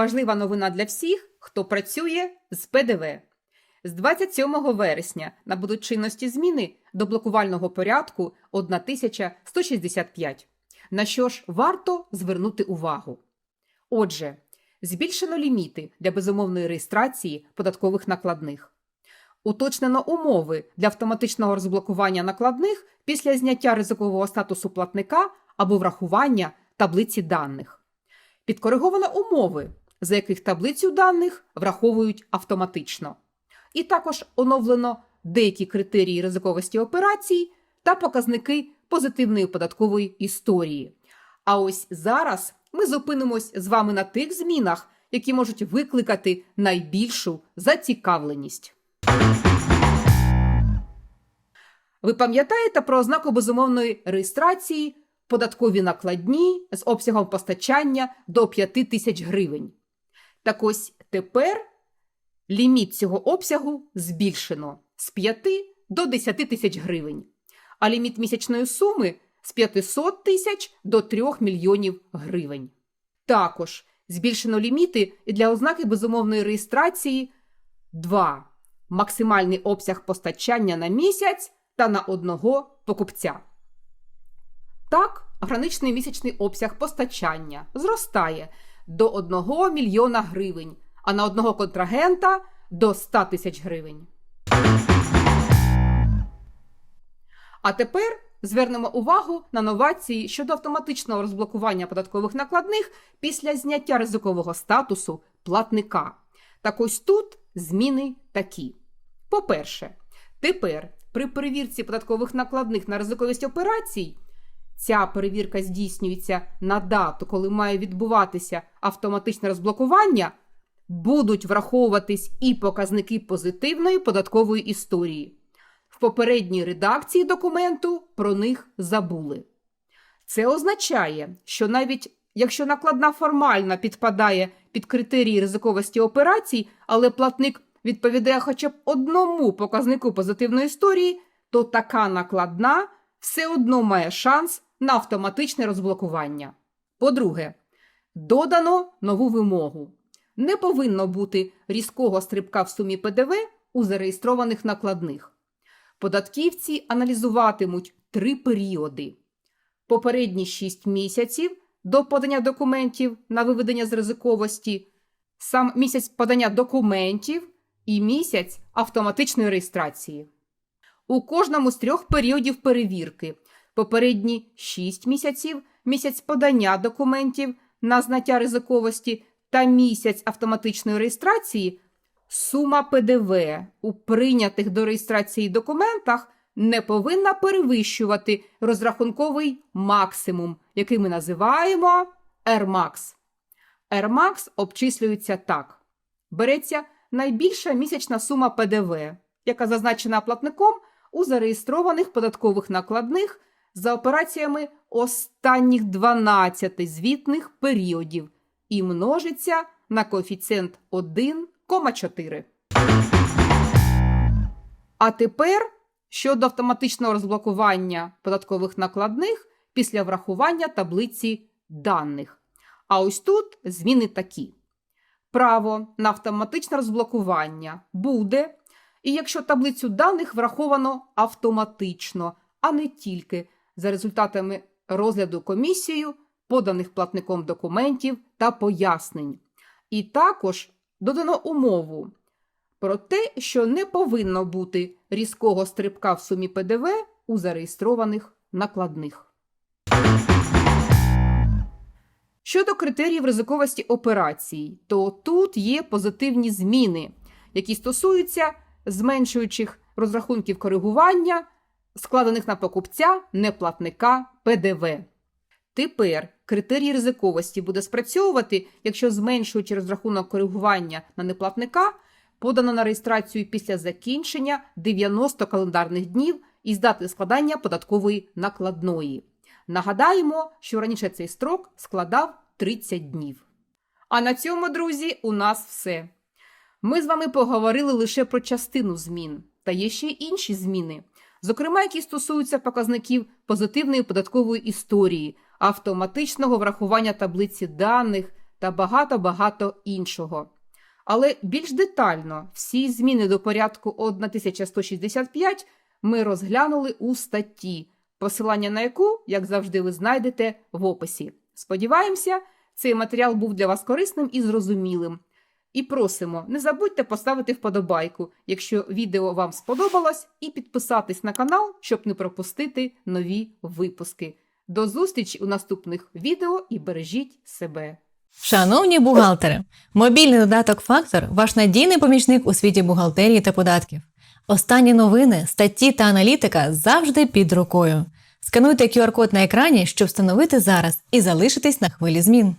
Важлива новина для всіх, хто працює з ПДВ. З 27 вересня набудуть чинності зміни до блокувального порядку 1165. На що ж варто звернути увагу? Отже, збільшено ліміти для безумовної реєстрації податкових накладних. Уточнено умови для автоматичного розблокування накладних після зняття ризикового статусу платника або врахування таблиці даних. Підкориговано умови, за яких таблицю даних враховують автоматично. І також оновлено деякі критерії ризиковості операцій та показники позитивної податкової історії. А ось зараз ми зупинимось з вами на тих змінах, які можуть викликати найбільшу зацікавленість. Ви пам'ятаєте про ознаку безумовної реєстрації податкові накладні з обсягом постачання до 5 тисяч гривень. Так ось тепер ліміт цього обсягу збільшено з 5 до 10 тисяч гривень, а ліміт місячної суми з 500 тисяч до 3 мільйонів гривень. Також збільшено ліміти і для ознаки безумовної реєстрації 2. Максимальний обсяг постачання на місяць та на одного покупця. Так, граничний місячний обсяг постачання зростає до 1 мільйона гривень, а на одного контрагента до 100 тисяч гривень. А тепер звернемо увагу на новації щодо автоматичного розблокування податкових накладних після зняття ризикового статусу платника. Так ось тут зміни такі. По-перше, тепер при перевірці податкових накладних на ризиковість операцій ця перевірка здійснюється на дату, коли має відбуватися автоматичне розблокування, будуть враховуватись і показники позитивної податкової історії. В попередній редакції документу про них забули. Це означає, що навіть якщо накладна формально підпадає під критерії ризиковості операцій, але платник відповідає хоча б одному показнику позитивної історії, то така накладна все одно має шанс на автоматичне розблокування. По-друге, додано нову вимогу. Не повинно бути різкого стрибка в сумі ПДВ у зареєстрованих накладних. Податківці аналізуватимуть три періоди: попередні 6 місяців до подання документів на виведення з ризиковості, сам місяць подання документів і місяць автоматичної реєстрації. У кожному з трьох періодів перевірки попередні 6 місяців, місяць подання документів на знаття ризиковості та місяць автоматичної реєстрації, сума ПДВ у прийнятих до реєстрації документах не повинна перевищувати розрахунковий максимум, який ми називаємо RMAX. RMAX обчислюється так: береться найбільша місячна сума ПДВ, яка зазначена платником у зареєстрованих податкових накладних за операціями останніх 12 звітних періодів і множиться на коефіцієнт 1,4. А тепер щодо автоматичного розблокування податкових накладних після врахування таблиці даних. А ось тут зміни такі. Право на автоматичне розблокування буде, і якщо таблицю даних враховано автоматично, а не тільки за результатами розгляду комісією, поданих платником документів та пояснень. І також додано умову про те, що не повинно бути різкого стрибка в сумі ПДВ у зареєстрованих накладних. Щодо критеріїв ризиковості операцій, то тут є позитивні зміни, які стосуються зменшуючих розрахунків коригування, складених на покупця неплатника ПДВ. Тепер критерій ризиковості буде спрацьовувати, якщо зменшуючи розрахунок коригування на неплатника подано на реєстрацію після закінчення 90 календарних днів із дати складання податкової накладної. Нагадаємо, що раніше цей строк складав 30 днів. А на цьому, друзі, у нас все. Ми з вами поговорили лише про частину змін, та є ще й інші зміни, зокрема, які стосуються показників позитивної податкової історії, автоматичного врахування таблиці даних та багато-багато іншого. Але більш детально всі зміни до порядку 1165 ми розглянули у статті, посилання на яку, як завжди, ви знайдете в описі. Сподіваємося, цей матеріал був для вас корисним і зрозумілим. І просимо, не забудьте поставити вподобайку, якщо відео вам сподобалось, і підписатись на канал, щоб не пропустити нові випуски. До зустрічі у наступних відео і бережіть себе! Шановні бухгалтери, мобільний додаток Фактор ваш надійний помічник у світі бухгалтерії та податків. Останні новини, статті та аналітика завжди під рукою. Скануйте QR-код на екрані, щоб встановити зараз і залишитись на хвилі змін.